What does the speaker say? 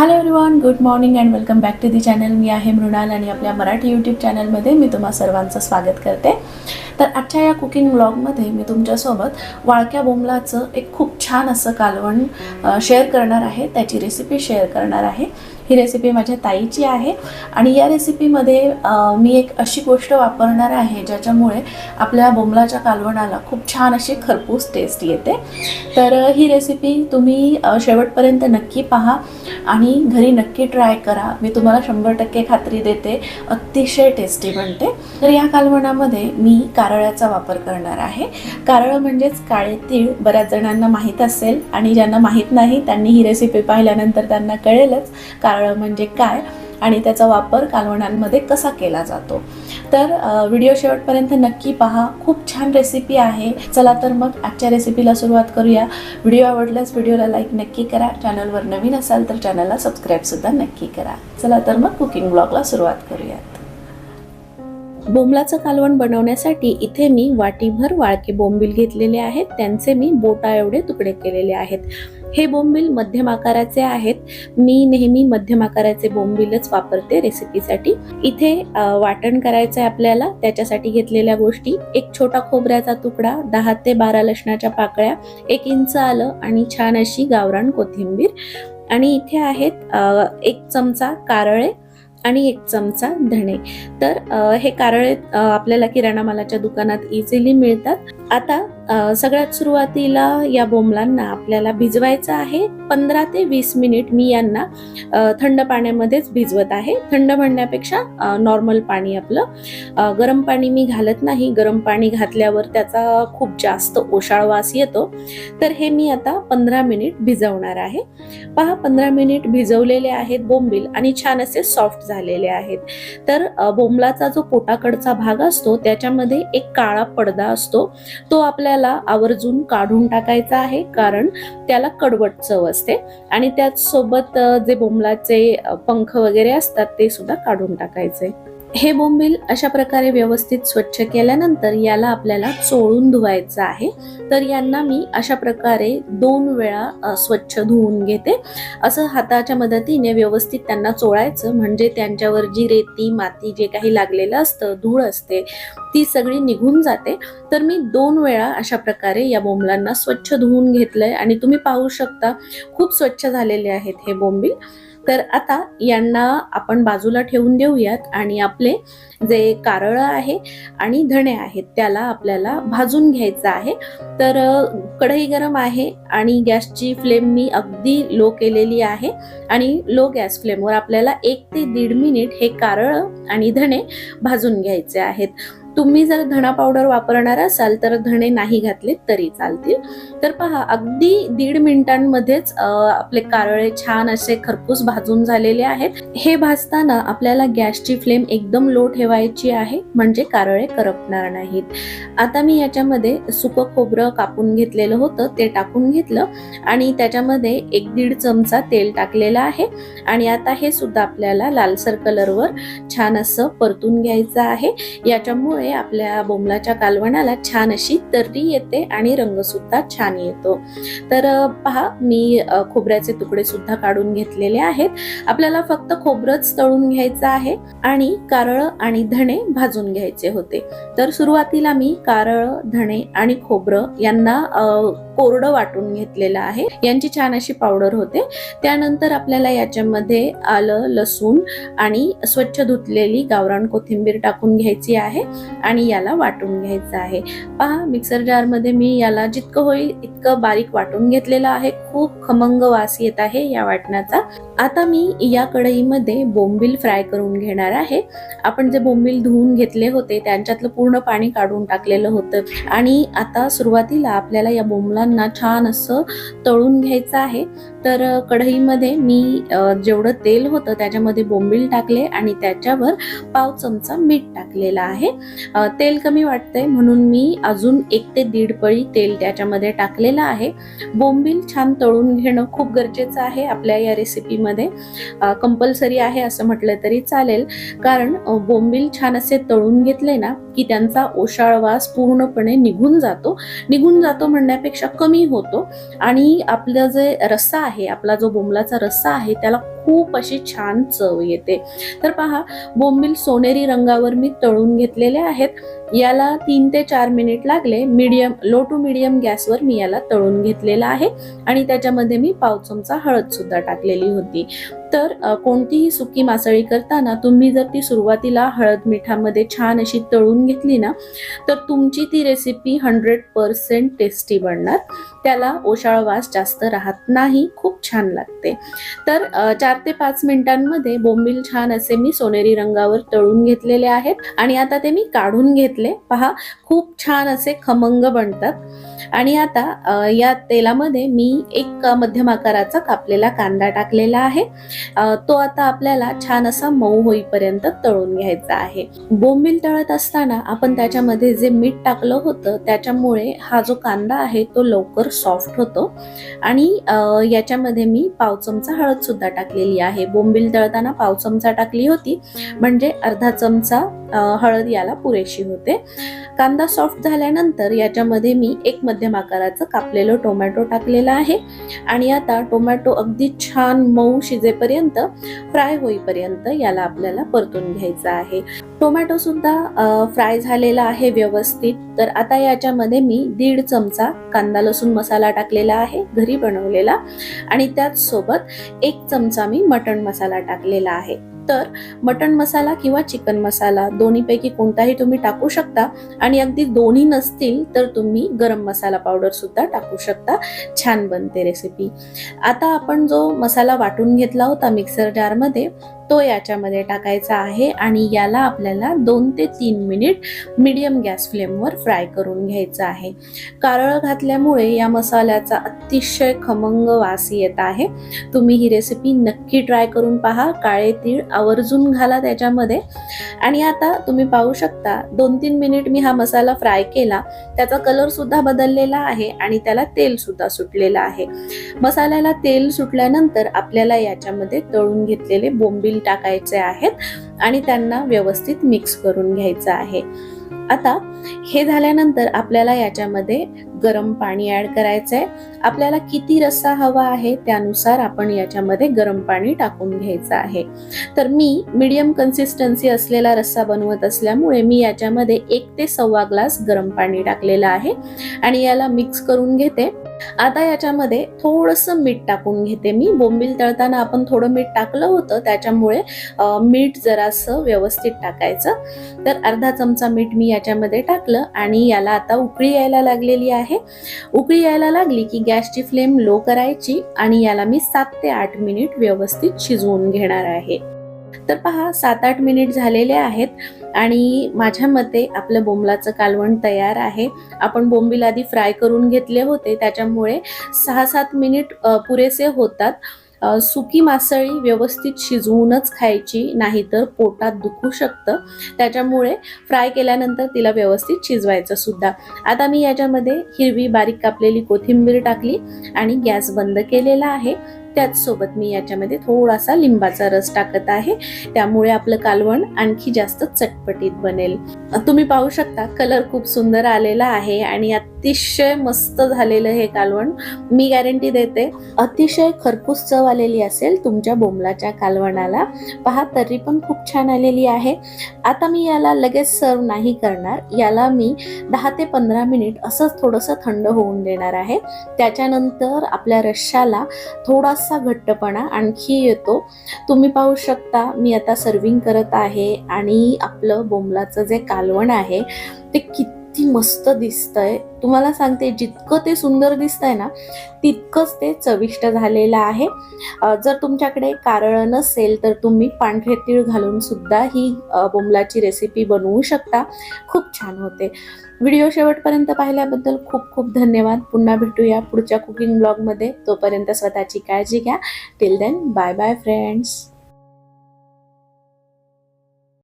Hello everyone good morning and welcome back to the channel मी आहे मृणाल आणि आपल्या Marathi YouTube चॅनलमध्ये मी तुम्हा सर्वांचं स्वागत करते. तर आजच्या या कुकिंग ब्लॉगमध्ये मी तुमच्यासोबत वाळक्या बोंबलाचं एक खूप छान असं कालवण शेअर करणार आहे. त्याची रेसिपी शेअर करणार आहे. ही रेसिपी माझ्या ताईची आहे. आणि या रेसिपीमध्ये मी एक अशी गोष्ट वापरणार आहे ज्याच्यामुळे आपल्या बोंबलाच्या कालवणाला खूप छान अशी खरपूस टेस्ट येते. तर ही रेसिपी तुम्ही शेवटपर्यंत नक्की पहा आणि घरी नक्की ट्राय करा. मी तुम्हाला शंभर टक्के खात्री देते अतिशय टेस्टी बनते. तर या कालवणामध्ये मी कारळ्याचा वापर करणार आहे. कारळ म्हणजेच काळे तीळ. बऱ्याच जणांना माहीत असेल आणि ज्यांना माहीत नाही त्यांनी ही रेसिपी पाहिल्यानंतर त्यांना कळेलच. कारळ म्हणजे काय आणि त्याचा वापर कालवणांमध्ये कसा केला जातो. तर व्हिडिओ शेवटपर्यंत नक्की पहा. खूप छान रेसिपी आहे. चला तर मग आजच्या रेसिपीला सुरुवात करूया. व्हिडिओ आवडल्यास व्हिडिओला लाईक नक्की करा. चॅनलवर नवीन असाल तर चॅनलला सबस्क्राईबसुद्धा नक्की करा. चला तर मग कुकिंग ब्लॉगला सुरुवात करूयात. बोंबलाचं कालवण बनवण्यासाठी इथे मी वाटीभर वाळके बोंबील घेतलेले आहेत. त्यांचे मी बोटा एवढे तुकडे केलेले आहेत. हे बोंबील मध्यम आकाराचे आहेत. मी नेहमी मध्यम आकाराचे बोंबीलच वापरते रेसिपीसाठी. इथे वाटण करायचं आहे आपल्याला. त्याच्यासाठी घेतलेल्या गोष्टी. एक छोटा खोबऱ्याचा तुकडा दहा ते बारा लसणाच्या पाकळ्या एक इंच आलं आणि छान अशी गावरान कोथिंबीर. आणि इथे आहेत एक चमचा कारळे आणि एक चमचा धणे. तर हे कारळे आपल्याला किराणा मालाच्या दुकानात इझिली मिळतात. आता सगळ्यात सुरुवातीला या बोंबलांना आपल्याला भिजवायचं आहे. पंधरा ते वीस मिनिट मी यांना थंड पाण्यामध्येच भिजवत आहे. थंड म्हणण्यापेक्षा नॉर्मल पाणी आपलं. गरम पाणी मी घालत नाही. गरम पाणी घातल्यावर त्याचा खूप जास्त ओशाळ वास येतो. तर हे मी आता पंधरा मिनिट भिजवणार आहे. पहा पंधरा मिनिट भिजवलेले आहेत बोंबील आणि छान असे सॉफ्ट झालेले आहेत. तर बोंबलाचा जो पोटाकडचा भाग असतो त्याच्यामध्ये एक काळा पडदा असतो. तो आपल्याला आवर्जून काढून टाकायचा आहे कारण त्याला कडवट चव असते. आणि त्याचसोबत जे बोंबलाचे पंख वगैरे असतात ते सुद्धा काढून टाकायचे. हे बोंबील अशा प्रकारे व्यवस्थित स्वच्छ केल्यानंतर याला आपल्याला चोळून धुवायचं आहे. तर यांना मी अशा प्रकारे दोन वेळा स्वच्छ धुवून घेते. असं हाताच्या मदतीने व्यवस्थित त्यांना चोळायचं. म्हणजे त्यांच्यावर जी रेती माती जे काही लागलेलं असतं धूळ असते ती सगळी निघून जाते. तर मी दोन वेळा अशा प्रकारे या बोंबलांना स्वच्छ धुवून घेतलंय. आणि तुम्ही पाहू शकता खूप स्वच्छ झालेले आहेत हे बोंबील. तर आता यांना आपण बाजूला ठेवून देऊयात आणि आपले जे कारळं आहे आणि धणे आहेत त्याला आपल्याला भाजून घ्यायचं आहे. तर कढई गरम आहे आणि गॅसची फ्लेम मी अगदी लो केलेली आहे आणि लो गॅस फ्लेमवर आपल्याला एक ते दीड मिनिट हे कारळं आणि धणे भाजून घ्यायचे आहेत. तुम्ही जर धणा पावडर वापरणार असाल तर धणे नाही घातले तरी चालतील. तर पहा अगदी दीड मिनिटांमध्येच आपले कारळे छान असे खरपूस भाजून झालेले आहेत. हे भाजताना आपल्याला गॅसची फ्लेम एकदम लो ठेवायची आहे म्हणजे कारळे करपणार नाहीत. आता मी याच्यामध्ये सुकं खोबरं कापून घेतलेलं होतं ते टाकून घेतलं आणि त्याच्यामध्ये एक दीड चमचा तेल टाकलेलं आहे. आणि आता हे सुद्धा आपल्याला लालसर कलरवर छान असं परतून घ्यायचं आहे. याच्यामुळे आपल्या बोंबलाच्या कालवणाला छान अशी तर्री येते आणि रंग सुद्धा छान येतो. तर पहा मी खोबऱ्याचे तुकडे सुद्धा काढून घेतलेले आहेत. आपल्याला फक्त खोबरंच तळून घ्यायचं आहे आणि कारळ आणि धणे भाजून घ्यायचे होते. तर सुरुवातीला मी कारळ धणे आणि खोबरं यांना कोरडं वाटून घेतलेलं आहे. यांची छान अशी पावडर होते. त्यानंतर आपल्याला याच्यामध्ये आलं लसूण आणि स्वच्छ धुतलेली गावरान कोथिंबीर टाकून घ्यायची आहे आणि याला वाटून घ्यायचं आहे. पहा मिक्सर जारमध्ये मी याला जितकं होईल इतकं बारीक वाटून घेतलेलं आहे. खूप खमंग वास येत आहे या वाटणाचा आता मी या कढईमध्ये बोंबील फ्राय करून घेणार आहे. आपण जे बोंबील धुवून घेतले होते त्यांच्यातलं पूर्ण पाणी काढून टाकलेलं होतं. आणि आता सुरुवातीला आपल्याला या बोंबला बोंबलांना छान असं तळून घ्यायचं आहे. तर कढईमध्ये मी जेवढं तेल होतं त्याच्यामध्ये बोंबील टाकले आणि त्याच्यावर पाव चमचा मीठ टाकलेला आहे. तेल कमी वाटतंय म्हणून मी अजून एक ते दीड पळी तेल त्याच्यामध्ये टाकलेलं आहे. बोंबील छान तळून घेणं खूप गरजेचं आहे आपल्या या रेसिपीमध्ये. कंपल्सरी आहे असं म्हटलं तरी चालेल. कारण बोंबील छान असे तळून घेतले ना की त्यांचा ओशाळ वास पूर्णपणे निघून जातो. निघून जातो म्हणण्यापेक्षा कमी होतो. आणि आपलं जे रस्सा आहे आपला जो बोंबलाचा रस्सा आहे त्याला खूप अशी छान चव येते. तर पहा बोंबील सोनेरी रंगावर मी तळून घेतलेले आहेत. याला तीन ते चार मिनिट लागले. मीडियम लो टू मीडियम गॅसवर मी याला तळून घेतलेला आहे. आणि त्याच्यामध्ये मी पाव चमचा हळद सुद्धा टाकलेली होती. तर कोणतीही सुकी मासळी करताना तुम्ही जर ती सुरुवातीला हळद मिठामध्ये छान अशी तळून घेतली ना तर तुमची ती रेसिपी हंड्रेड पर्सेंट टेस्टी बनणार. त्याला ओशाळ वास जास्त राहत नाही खूप छान लागते. तर चार ते पाच मिनिटांमध्ये बोंबील छान असे मी सोनेरी रंगावर तळून घेतलेले आहेत. आणि आता ते मी काढून घेतले. पहा खूप छान असे खमंग बनतात. आणि आता या तेलामध्ये मी एक मध्यम आकाराचा कापलेला कांदा टाकलेला आहे. तो आता आपल्याला छान असा मऊ होईपर्यंत तळून घ्यायचा आहे. बोंबील तळत असताना आपण त्याच्यामध्ये जे मीठ टाकलं होतं त्याच्यामुळे हा जो कांदा आहे तो लवकर सॉफ्ट होतो. आणि याच्यामध्ये मी पाव चमचा हळद सुद्धा टाकलेली आहे. बोंबील तळताना पाव चमचा टाकली होती म्हणजे अर्धा चमचा हळद याला पुरेशी होते. कांदा सॉफ्ट झाल्यानंतर याच्यामध्ये मी एक मध्यम आकाराचं कापलेलं टोमॅटो टाकलेलं आहे. आणि आता टोमॅटो अगदी छान मऊ शिजेपर्यंत फ्राय होईपर्यंत याला आपल्याला परतून घ्यायचं आहे. टोमॅटो सुद्धा फ्राय झालेला आहे व्यवस्थित. तर आता याच्यामध्ये मी दीड चमचा कांदा लसूण मसाला टाकलेला आहे घरी बनवलेला. आणि त्याच सोबत एक चमचा मी मटण मसाला टाकलेला आहे. तर मटण मसाला किंवा चिकन मसाला दोन्हीपैकी कोणताही तुम्ही टाकू शकता. आणि अगदी दोन्ही नसतील तर तुम्ही गरम मसाला पावडर सुद्धा टाकू शकता. छान बनते रेसिपी आता आपण जो मसाला वाटून घेतला होता मिक्सर जारमध्ये तो याच्यामध्ये टाकायचा आहे आणि याला आपल्याला दोन ते तीन मिनिट मिडियम गॅस फ्लेमवर फ्राय करून घ्यायचं आहे. कारळ घातल्यामुळे या मसाल्याचा अतिशय खमंग वास येत आहे. तुम्ही ही रेसिपी नक्की ट्राय करून पहा काळे तीळ आवर्जून घाला त्याच्यामध्ये. आणि आता तुम्ही पाहू शकता दोन तीन मिनिट मी हा मसाला फ्राय केला त्याचा कलरसुद्धा बदललेला आहे आणि त्याला तेलसुद्धा सुटलेलं आहे. मसाल्याला तेल सुटल्यानंतर आपल्याला याच्यामध्ये तळून घेतलेले बोंबील टाकायचे आहेत आणि त्यांना व्यवस्थित मिक्स करून घ्यायचं आहे. आता हे झाल्यानंतर आपल्याला याच्यामध्ये गरम पाणी ऍड करायचं आहे आपल्याला किती रस्सा हवा आहे त्यानुसार आपण याच्यामध्ये गरम पाणी टाकून घ्यायचं आहे. तर मी मीडियम कन्सिस्टन्सी असलेला रस्सा बनवत असल्यामुळे मी याच्यामध्ये एक ते सव्वा ग्लास गरम पाणी टाकलेलं आहे. आणि याला मिक्स करून घेते. आता याच्यामध्ये थोडंसं मीठ टाकून घेते मी. बोंबील तळताना आपण थोडं मीठ टाकलं होतं त्याच्यामुळे मीठ जरासं व्यवस्थित टाकायचं. तर अर्धा चमचा मीठ मी याच्यामध्ये टाकलं आणि याला आता उकळी यायला लागलेली आहे. उकळी यायला लागली की गॅसची फ्लेम लो करायची आणि याला मी सात ते आठ मिनिट व्यवस्थित शिजवून घेणार आहे. तर पहा सात आठ मिनिट झालेले आहेत आणि माझ्या मते आपलं बोंबलाचं कालवण तयार आहे. आपण बोंबील आधी फ्राय करून घेतले होते त्याच्यामुळे सहा सात मिनिट पुरेसे होतात. सुकी मासळी व्यवस्थित शिजवूनच खायची नाहीतर पोटात दुखू शकतं. त्याच्यामुळे फ्राय केल्यानंतर तिला व्यवस्थित शिजवायचं सुद्धा. आता मी याच्यामध्ये हिरवी बारीक कापलेली कोथिंबीर टाकली आणि गॅस बंद केलेला आहे. त्याचसोबत मी याच्यामध्ये थोडासा लिंबाचा रस टाकत आहे. त्यामुळे आपलं कालवण आणखी जास्त चटपटीत बनेल. तुम्ही पाहू शकता कलर खूप सुंदर आलेला आहे आणि अतिशय मस्त झालेलं हे कालवण मी गॅरंटी देते. अतिशय खरपूस चव आलेली असेल तुमच्या बोंबलाच्या कालवणाला. पहा तरी पण खूप छान आलेली आहे. आता मी याला लगेच सर्व नाही करणार. याला मी दहा ते पंधरा मिनिट असंच थोडंसं थंड होऊन देणार आहे. त्याच्यानंतर आपल्या रश्शाला थोडासा घट्टपणा आणखी येतो. तुम्ही पाहू शकता मी आता सर्विंग करत आहे आणि आपलं बोंबलाचं जे कालवण आहे ते किती मस्त दिसतंय. तुम्हाला सांगते जितकं ते सुंदर दिसतंय ना तितकंच ते चविष्ट झालेलं आहे. जर तुमच्याकडे कारळं नसेल तर तुम्ही पांढरे तीळ घालून सुद्धा ही बोंबलाची रेसिपी बनवू शकता. खूप छान होते. व्हिडिओ शेवटपर्यंत पाहिल्याबद्दल खूप खूप धन्यवाद. पुन्हा भेटूया पुढच्या कुकिंग ब्लॉगमध्ये तोपर्यंत स्वतःची काळजी घ्या. Till then bye bye friends